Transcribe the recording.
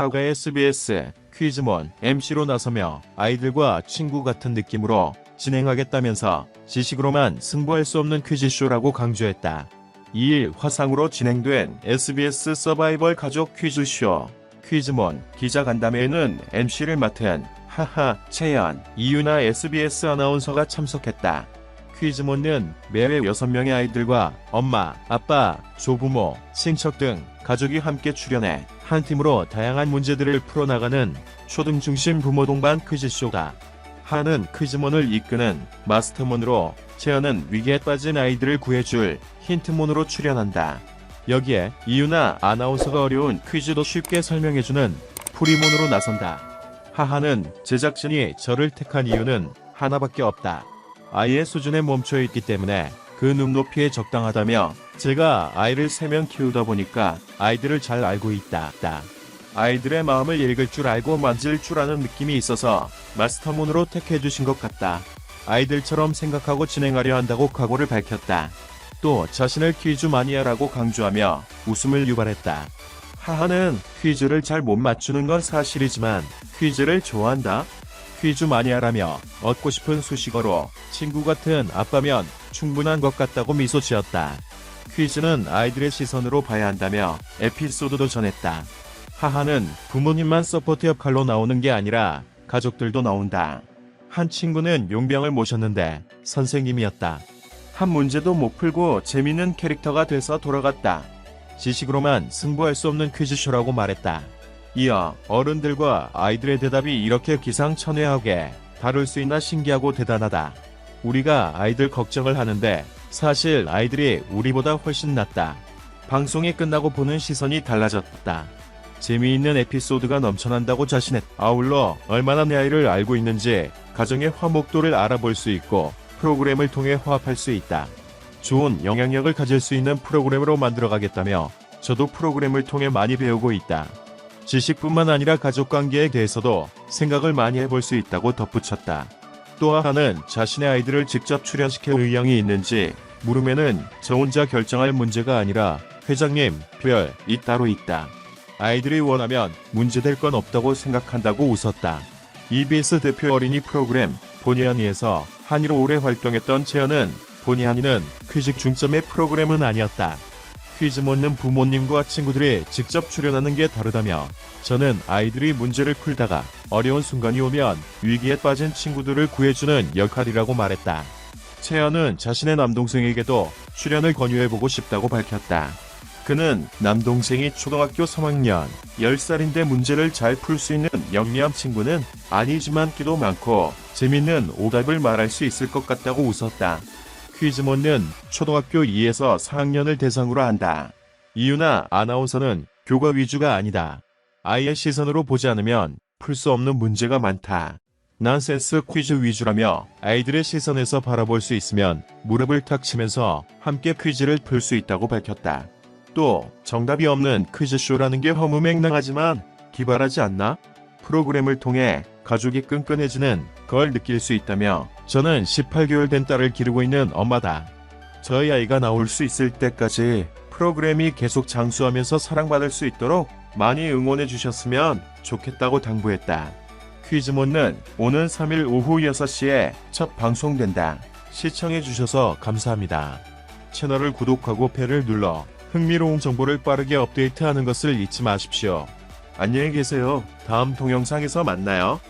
하가 SBS 퀴즈몬 MC로 나서며 아이들과 친구 같은 느낌으로 진행하겠다면서 지식으로만 승부할 수 없는 퀴즈쇼라고 강조했다. 2일 화상으로 진행된 SBS 서바이벌 가족 퀴즈쇼 퀴즈몬 기자 간담회에는 MC를 맡은 하하 채연 이유나 SBS 아나운서가 참석했다. 퀴즈몬은 매회 6명의 아이들과 엄마, 아빠, 조부모, 친척 등 가족이 함께 출연해 한 팀으로 다양한 문제들을 풀어나가는 초등 중심 부모 동반 퀴즈쇼다. 하는 퀴즈몬을 이끄는 마스터몬으로 채연은 위기에 빠진 아이들을 구해줄 힌트몬으로 출연한다. 여기에 이유나 아나운서가 어려운 퀴즈도 쉽게 설명해주는 프리몬으로 나선다. 하하는 제작진이 저를 택한 이유는 하나밖에 없다. 아이의 수준에 멈춰 있기 때문에 그 눈높이에 적당하다며 제가 아이를 3명 키우다 보니까 아이들을 잘 알고 있다. 다. 아이들의 마음을 읽을 줄 알고 만질 줄 아는 느낌이 있어서 마스터문으로 택해 주신 것 같다. 아이들처럼 생각하고 진행하려 한다고 각오를 밝혔다. 또 자신을 퀴즈 마니아라고 강조하며 웃음을 유발했다. 하하는 퀴즈를 잘 못 맞추는 건 사실이지만 퀴즈를 좋아한다. 퀴즈 마니아라며 얻고 싶은 수식어로 친구 같은 아빠면 충분한 것 같다고 미소 지었다. 퀴즈는 아이들의 시선으로 봐야 한다며 에피소드도 전했다. 하하는 부모님만 서포트 역할로 나오는 게 아니라 가족들도 나온다. 한 친구는 용병을 모셨는데 선생님이었다. 한 문제도 못 풀고 재밌는 캐릭터가 돼서 돌아갔다. 지식으로만 승부할 수 없는 퀴즈쇼라고 말했다. 이어 어른들과 아이들의 대답이 이렇게 기상천외하게 다룰 수 있나 신기하고 대단하다. 우리가 아이들 걱정을 하는데 사실 아이들이 우리보다 훨씬 낫다. 방송이 끝나고 보는 시선이 달라졌다. 재미있는 에피소드가 넘쳐난다고 자신했. 아울러 얼마나 내 아이를 알고 있는지 가정의 화목도를 알아볼 수 있고 프로그램을 통해 화합할 수 있다. 좋은 영향력을 가질 수 있는 프로그램으로 만들어가겠다며 저도 프로그램을 통해 많이 배우고 있다. 지식뿐만 아니라 가족 관계에 대해서도 생각을 많이 해볼 수 있다고 덧붙였다. 또 하나는 자신의 아이들을 직접 출연시킬 의향이 있는지 물으면은 저 혼자 결정할 문제가 아니라 회장님, 별 이 따로 있다. 아이들이 원하면 문제될 건 없다고 생각한다고 웃었다. EBS 대표 어린이 프로그램 보니하니에서 한이로 오래 활동했던 채연은 보니하니는 퀴즈 중점의 프로그램은 아니었다. 퀴즈 묻는 부모님과 친구들이 직접 출연하는 게 다르다며 저는 아이들이 문제를 풀다가 어려운 순간이 오면 위기에 빠진 친구들을 구해주는 역할이라고 말했다. 채연은 자신의 남동생에게도 출연을 권유해보고 싶다고 밝혔다. 그는 남동생이 초등학교 3학년 10살인데 문제를 잘 풀 수 있는 영리한 친구는 아니지만 끼도 많고 재밌는 오답을 말할 수 있을 것 같다고 웃었다. 퀴즈몬은 초등학교 2에서 4학년을 대상으로 한다. 이유나 아나운서는 교과 위주가 아니다. 아이의 시선으로 보지 않으면 풀 수 없는 문제가 많다. 난센스 퀴즈 위주라며 아이들의 시선에서 바라볼 수 있으면 무릎을 탁 치면서 함께 퀴즈를 풀 수 있다고 밝혔다. 또 정답이 없는 퀴즈쇼라는 게 허무맹랑하지만 기발하지 않나? 프로그램을 통해 가족이 끈끈해지는 걸 느낄 수 있다며 저는 18개월 된 딸을 기르고 있는 엄마다. 저희 아이가 나올 수 있을 때까지 프로그램이 계속 장수하면서 사랑받을 수 있도록 많이 응원해 주셨으면 좋겠다고 당부했다. 퀴즈몬은 오는 3일 오후 6시에 첫 방송된다. 시청해 주셔서 감사합니다. 채널을 구독하고 배를 눌러 흥미로운 정보를 빠르게 업데이트하는 것을 잊지 마십시오. 안녕히 계세요. 다음 동영상에서 만나요.